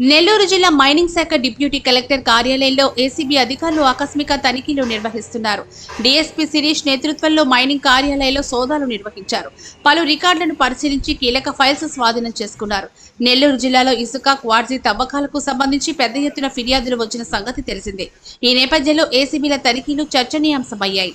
నెల్లూరు జిల్లా మైనింగ్ శాఖ deputy collector కార్యాలయంలో ఏసీబీ అధికారులు ఆకస్మిక తనిఖీలు నిర్వహిస్తున్నారు. డీఎస్పీ శిరీష్ నేతృత్వంలో మైనింగ్ కార్యాలయంలో సోదాలు నిర్వహించారు. పలు రికార్డులను పరిశీలించి కీలక ఫైల్స్ స్వాధీనం చేసుకున్నారు. నెల్లూరు జిల్లాలో ఇసుక క్వార్జీ తవ్వకాలకు సంబంధించి పెద్ద ఎత్తున ఫిర్యాదులు వచ్చిన సంగతి తెలిసిందే. ఈ నేపథ్యంలో ఏసీబీల తనిఖీలు చర్చనీయాంశమయ్యాయి.